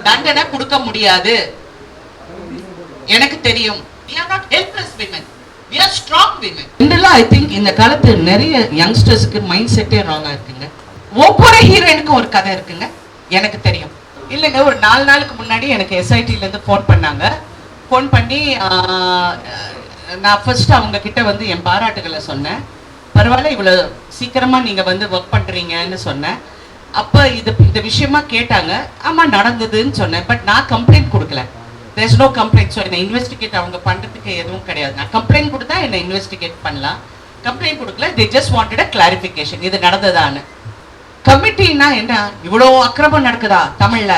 தண்டனை கொடுக்க முடியாது. எனக்கு தெரியும். We are not helpless women. We are strong women. I think இந்த காலத்து நிறைய யங்ஸ்டர்ஸ்க்கு மைண்ட் செட்டே ராங்கா இருக்குங்க. ஒவ்வொரு ஹீரோயினுக்கும் ஒரு கதை இருக்குங்க. எனக்கு தெரியும். இல்லைங்க ஒரு நாலு நாளுக்கு முன்னாடி எனக்கு எஸ்ஐடில இருந்து ஃபோன் பண்ணாங்க. ஃபோன் பண்ணி ஆஹ், நான் ஃபர்ஸ்ட் அவங்க கிட்ட வந்து என் பாராட்டுகளை சொன்னேன். பரவாயில்ல இவ்வளவு சீக்கிரமா நீங்க வந்து ஒர்க் பண்றீங்கன்னு சொன்னேன். அப்போ இது இந்த விஷயமா கேட்டாங்க. ஆமாம் நடந்ததுன்னு சொன்னேன். பட் நான் கம்ப்ளைண்ட் கொடுக்கல. தேர்ஸ் நோ கம்ப்ளைண்ட் ஸோ என்னை இன்வெஸ்டிகேட் அவங்க பண்ணுறதுக்கு எதுவும் கிடையாது. நான் கம்ப்ளைண்ட் கொடுத்தா என்னை இன்வெஸ்டிகேட் பண்ணலாம். கம்ப்ளைண்ட் கொடுக்கல. They just wanted a clarification இது நடந்ததான்னு. கமிட்டின்னா என்ன? இவ்வளோ அக்கிரமம் நடக்குதா தமிழில்?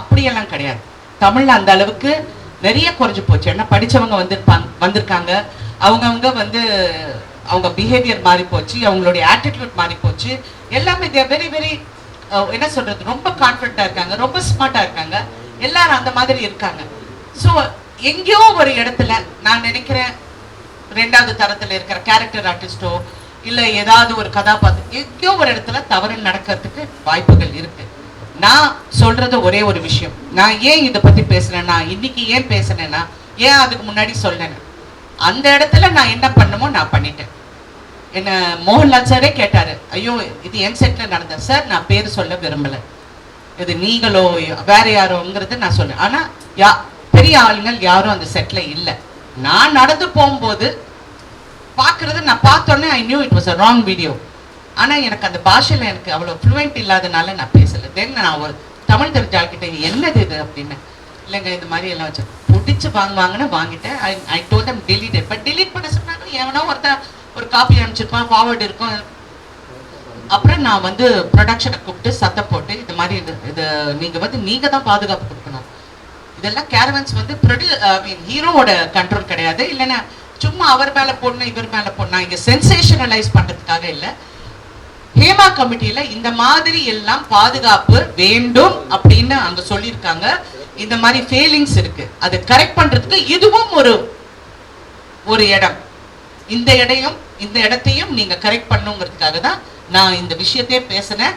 அப்படியெல்லாம் கிடையாது. தமிழில் அந்த அளவுக்கு நிறைய குறைஞ்சி போச்சு. ஏன்னா படித்தவங்க வந்திருப்பாங்க வந்திருக்காங்க. அவங்கவுங்க வந்து அவங்க பிஹேவியர் மாறி போச்சு அவங்களுடைய ஆட்டிடியூட் மாறி போச்சு எல்லாமே தேர் வெரி வெரி என்ன சொல்றது? ரொம்ப கான்ஃபிடண்டா இருக்காங்க ரொம்ப ஸ்மார்ட்டா இருக்காங்க. எல்லாரும் அந்த மாதிரி இருக்காங்க. ஸோ எங்கேயோ ஒரு இடத்துல நான் நினைக்கிறேன் ரெண்டாவது தரத்துல இருக்கிற கேரக்டர் ஆர்டிஸ்டோ இல்லை ஏதாவது ஒரு கதாபாத்திரம் எங்கேயோ ஒரு இடத்துல தவறு நடக்கிறதுக்கு வாய்ப்புகள் இருக்கு. நான் சொல்றது ஒரே ஒரு விஷயம். நான் ஏன் இதை பத்தி பேசுறேன்னா இன்னைக்கு ஏன் பேசுனேன்னா ஏன் அதுக்கு முன்னாடி சொன்னேன் அந்த இடத்துல நான் என்ன பண்ணுமோ நான் பண்ணிட்டேன். என்ன மோகன்லால் சாரே கேட்டாரு. ஐயோ இது என் செட்ல நடந்த. சார் நான் பேர் சொல்ல விரும்பல. இது நீங்களோ வேற யாரோங்கிறது நான் சொன்னேன் ஆனா யா பெரிய ஆளுங்கள் யாரும் அந்த செட்ல இல்லை. நான் நடந்து போகும்போது பார்க்கறது நான் பார்த்தோன்னே I knew it was a wrong video ஆனால் எனக்கு அந்த பாஷையில் எனக்கு அவ்வளோ ஃப்ளூயண்ட் இல்லாதனால நான் பேசல. தென் நான் ஒரு தமிழ் தெரிஞ்சாள்கிட்ட என்னது இது? அப்படின்னு. இல்லைங்க இந்த மாதிரி எல்லாம் வச்சு. பிடிச்சி வாங்குவாங்கன்னு வாங்கிட்டேன். I I told them delete but delete பண்ண சொன்னாங்க. எவனோ ஒருத்தன் ஒரு காப்பி அனுப்பிச்சிருப்பான் ஃபார்வர்டு இருக்கும். அப்புறம் நான் வந்து ப்ரொடக்ஷனை கூப்பிட்டு சத்தம் போட்டு இது மாதிரி இது இது நீங்கள் வந்து நீங்கள் தான் பாதுகாப்பு கொடுக்கணும். இதெல்லாம் கேரவன்ஸ் வந்து ப்ரொடியூ ஐ மீன் ஹீரோவோட கண்ட்ரோல் கிடையாது. இல்லைன்னா சும்மா அவர் மேலே போடணும் இவர் மேலே போடணும் இங்கே சென்சேஷனலைஸ் பண்ணுறதுக்காக இல்லை. ஹேமா கமிட்டியில இந்த மாதிரி எல்லாம் பாதுகாப்பு வேண்டும் அப்படின்னு அங்க சொல்லியிருக்காங்க. இந்த மாதிரி ஃபெயிலிங்ஸ் இருக்கு. அது கரெக்ட் பண்றதுக்கு இதுவும் ஒரு ஒரு இடம். இந்த இடையும் இந்த இடத்தையும் நீங்க கரெக்ட் பண்ணுங்கிறதுக்காக தான் நான் இந்த விஷயத்தையே பேசினேன்.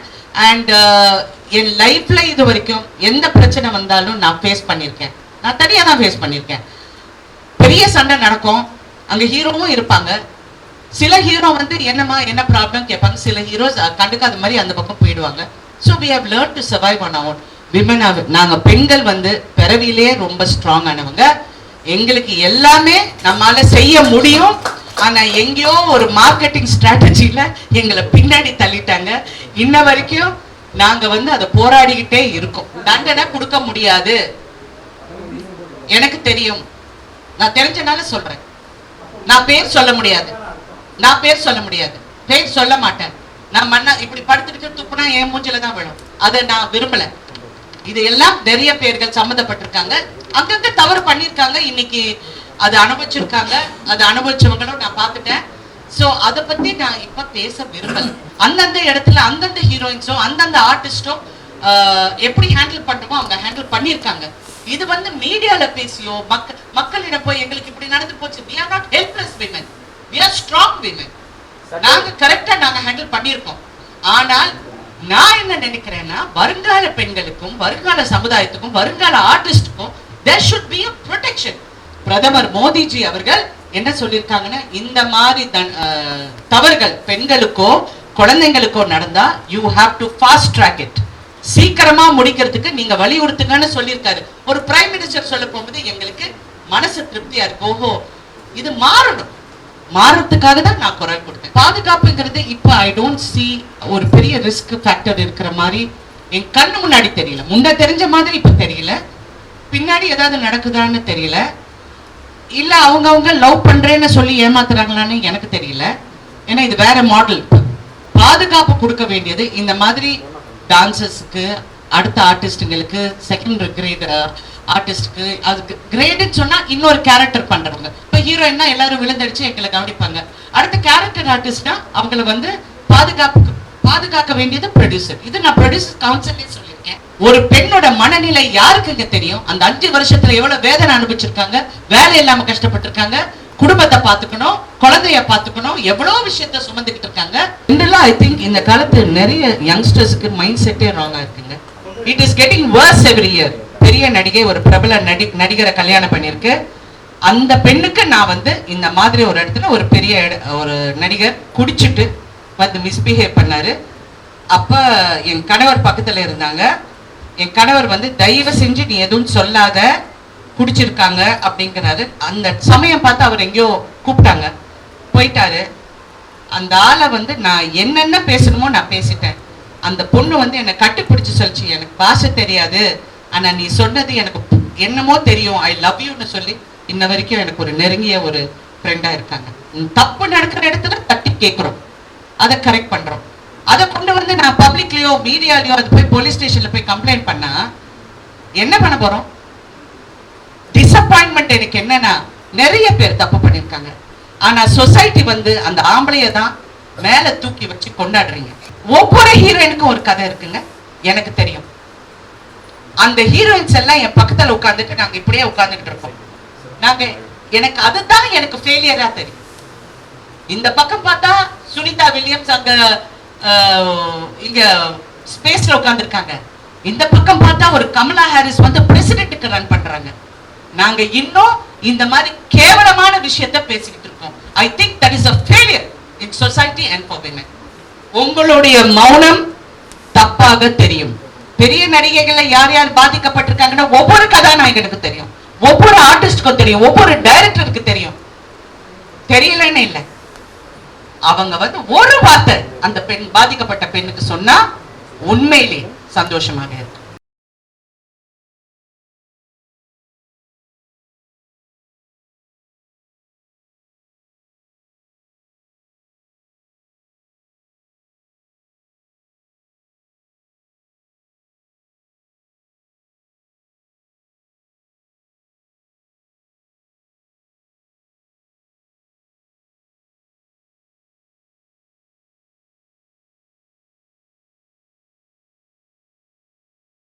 அண்ட் uh, என் லைஃப்ல இது வரைக்கும் எந்த பிரச்சனை வந்தாலும் நான் ஃபேஸ் பண்ணியிருக்கேன். நான் தனியா தான் ஃபேஸ் பண்ணியிருக்கேன். பெரிய சண்டை நடக்கும். அங்க ஹீரோவும் இருப்பாங்க. சில ஹீரோ வந்து என்னம்மா என்ன ப்ராப்ளம் கேட்பாங்க. சில ஹீரோஸ் கண்டுக்காத மாதிரி அந்த பக்கம் போயிடுவாங்க. So we have learn to survive on out women நாங்க பெண்கள் வந்து பிறவிலே ரொம்ப ஸ்ட்ராங் ஆனவங்க. எங்களுக்கு எல்லாமே நம்மால செய்ய முடியும். ஆனா எங்கேயோ ஒரு மார்க்கெட்டிங் ஸ்ட்ராட்டஜில எங்களை பின்னாடி தள்ளிட்டாங்க. இன்ன வரைக்கும் நாங்க வந்து அதை போராடிக்கிட்டே இருக்கோம். தண்டனை கொடுக்க முடியாது. எனக்கு தெரியும். நான் தெரிஞ்சனால சொல்றேன். நான் பேர் சொல்ல முடியாது. நான் பேர் சொல்ல முடியாது. பேர் சொல்ல மாட்டேன். நான் மண்ணா இப்படி படுத்துட்டு துப்புனா என் மூஞ்சில தான் விழும். அதை நான் விரும்பல. இது எல்லாம் நிறைய பேர்கள் சம்மந்தப்பட்டிருக்காங்க. அங்கங்க தவறு பண்ணியிருக்காங்க. இன்னைக்கு அது அனுபவிச்சிருக்காங்க. அது அனுபவிச்சவங்களும் நான் பார்த்துட்டேன். சோ அதை பத்தி நான் இப்ப பேச விரும்பல. அந்தந்த இடத்துல அந்தந்த ஹீரோயின்ஸும் அந்தந்த ஆர்டிஸ்டும் எப்படி ஹேண்டில் பண்ணுமோ அவங்க ஹேண்டில் பண்ணியிருக்காங்க. இது வந்து மீடியால பேசியோ மக்கள் மக்களிடம் போய் எங்களுக்கு இப்படி நடந்து போச்சு. We are not helpless women we are strong women நாங்க கரெக்டா நாங்க ஹேண்டில் பண்ணியிருக்கோம். ஆனால் நான் என்ன நினைக்கிறேன்னா வருங்கால பெண்களுக்கும் வருங்கால சமுதாயத்துக்கும் வருங்கால ஆர்டிஸ்டுக்கும் there should be a protection பிரதமர் மோடிஜி அவர்கள் என்ன சொல்லியிருக்காங்கன்னா இந்த மாதிரி தன்- தவறுகள் பெண்களுக்கோ குழந்தைங்களுக்கோ நடந்தா you have to fast track it சீக்கிரமா முடிக்கிறதுக்கு நீங்க வலியுறுத்துங்கன்னு சொல்லியிருக்காரு. ஒரு பிரைம் மினிஸ்டர் சொல்ல போகும்போது எங்களுக்கு மனசு திருப்தியா இருக்கு. ஓஹோ இது மாறணும். மாறத்துக்காக தான் நான் குரல் கொடுத்தேன். பாதுகாப்புங்கிறது இப்போ ஐ டோன்ட் சி ஒரு பெரிய ரிஸ்க் ஃபேக்டர் இருக்கிற மாதிரி என் கண்ணு முன்னாடி தெரியல. முன்ன தெரிஞ்ச மாதிரி இப்போ தெரியல. பின்னாடி ஏதாவது நடக்குதான்னு தெரியல. இல்ல அவங்கவங்க லவ் பண்றேன்னு சொல்லி ஏமாத்துறாங்களான்னு எனக்கு தெரியல. ஏன்னா இது வேற மாடல் பாதுகாப்பு கொடுக்க வேண்டியது இந்த மாதிரி டான்சர்ஸ்க்கு அடுத்த ஆர்டிஸ்ட்டுங்களுக்கு செகண்ட் கிரேட் ஆர்டிஸ்ட்க்கு அதுக்கு கிரேடுன்னு சொன்னா இன்னொரு கேரக்டர் பண்றவங்க. இப்ப ஹீரோயின்னா எல்லாரும் விழுந்தடிச்சு எங்களை கவனிப்பாங்க. அடுத்த கேரக்டர் ஆர்டிஸ்ட்னா அவங்கள வந்து பாதுகாப்பு பாதுகாக்க வேண்டியது ப்ரொடியூசர் இது நான் ப்ரொடியூசர் கவுன்சிலே சொல்லுவேன் ஒரு பெண்ணோட மனநிலை யாருக்குங்க தெரியும்? அந்த அஞ்சு வருஷத்துல எவ்வளவு வேதனை அனுபவிச்சிருக்காங்க? வேலை இல்லாம கஷ்டப்பட்டிருக்காங்க. குடும்பத்தை பாத்துக்கணும் குழந்தைய பாத்துக்கணும் எவ்வளவு விஷயத்த சுமந்துக்கிட்டு இருக்காங்க. ஜென்ரலா ஐ திங்க் இந்த காலத்து நிறைய யங்ஸ்டர்ஸ்க்கு மைண்ட் செட்டே ராங்கா இருக்குங்க. It is getting worse every year பெரிய நடிகை ஒரு பிரபல நடி நடிகரை கல்யாணம் பண்ணியிருக்கு. அந்த பெண்ணுக்கு நான் வந்து இந்த மாதிரி ஒரு இடத்துல ஒரு பெரிய இட- ஒரு நடிகர் குடிச்சிட்டு வந்து மிஸ்பிஹேவ் பண்ணாரு. அப்ப என் கணவர் பக்கத்துல இருந்தாங்க. என் கணவர் வந்து தயவு செஞ்சு நீ எதுவும் சொல்லாத குடிச்சிருக்காங்க அப்படிங்கிறாரு. அந்த சமயம் பார்த்து அவர் எங்கேயோ கூப்பிட்டாங்க. போயிட்டாரு. அந்த ஆளை வந்து நான் என்னென்ன பேசணுமோ நான் பேசிட்டேன். அந்த பொண்ணு வந்து என்னை கட்டுப்பிடிச்சு சொல்லிச்சு. எனக்கு பாஷை தெரியாது. ஆனால் நீ சொன்னது எனக்கு என்னமோ தெரியும். ஐ லவ் யூன்னு சொல்லி இன்ன வரைக்கும் எனக்கு ஒரு நெருங்கிய ஒரு ஃப்ரெண்டாக இருக்காங்க. தப்பு நடக்கிற இடத்துல தட்டி கேட்குறோம் அதை கரெக்ட் பண்ணுறோம் அதை கொண்டு வந்து நான் பப்ளிக்லயோ மீடியாலயோ அது போய் போலீஸ் ஸ்டேஷன்ல போய் கம்ப்ளைண்ட் பண்ணா என்ன பண்ண போறோம்? டிசப்பாயின்மெண்ட் எனக்கு என்னன்னா நிறைய பேர் தப்பு பண்ணிருக்காங்க. ஆனா சொசைட்டி வந்து அந்த ஆம்பளைய தான் மேல தூக்கி வச்சு கொண்டாடுறீங்க. ஒவ்வொரு ஹீரோயினுக்கும் ஒரு கதை இருக்குங்க எனக்கு தெரியும். அந்த ஹீரோயின்ஸ் எல்லாம் என் பக்கத்துல உட்காந்துட்டு நாங்க இப்படியே உட்காந்துட்டு இருக்கோம். நாங்க எனக்கு அதுதான் எனக்கு ஃபெயிலியரா தெரியும். இந்த பக்கம் பார்த்தா சுனிதா வில்லியம்ஸ் அங்க இங்க ஸ்பேஸ்ல உட்காந்துருக்காங்க இந்த பக்கம் பார்த்தா ஒரு கமலா ஹாரிஸ் வந்து பிரசிடென்ட்டுக்கு ரன் பண்றாங்க. நாங்க இன்னும் இந்த மாதிரி கேவலமான விஷயத்தை பேசிக்கிட்டு இருக்கோம். I think that is a failure in society and for women உங்களுடைய மௌனம் தப்பாக தெரியும். பெரிய நடிகைகள்ல யார் யார் பாதிக்கப்பட்டிருக்காங்கன்னா ஒவ்வொரு கதாநாயகனுக்கு தெரியும். ஒவ்வொரு ஆர்டிஸ்டுக்கும் தெரியும். ஒவ்வொரு டைரக்டருக்கு தெரியும். தெரியலன்னு இல்லை. அவங்க வந்து ஒரு வார்த்தை அந்த பெண் பாதிக்கப்பட்ட பெண்ணுக்கு சொன்னா உண்மையிலே சந்தோஷமாக இருக்கும்.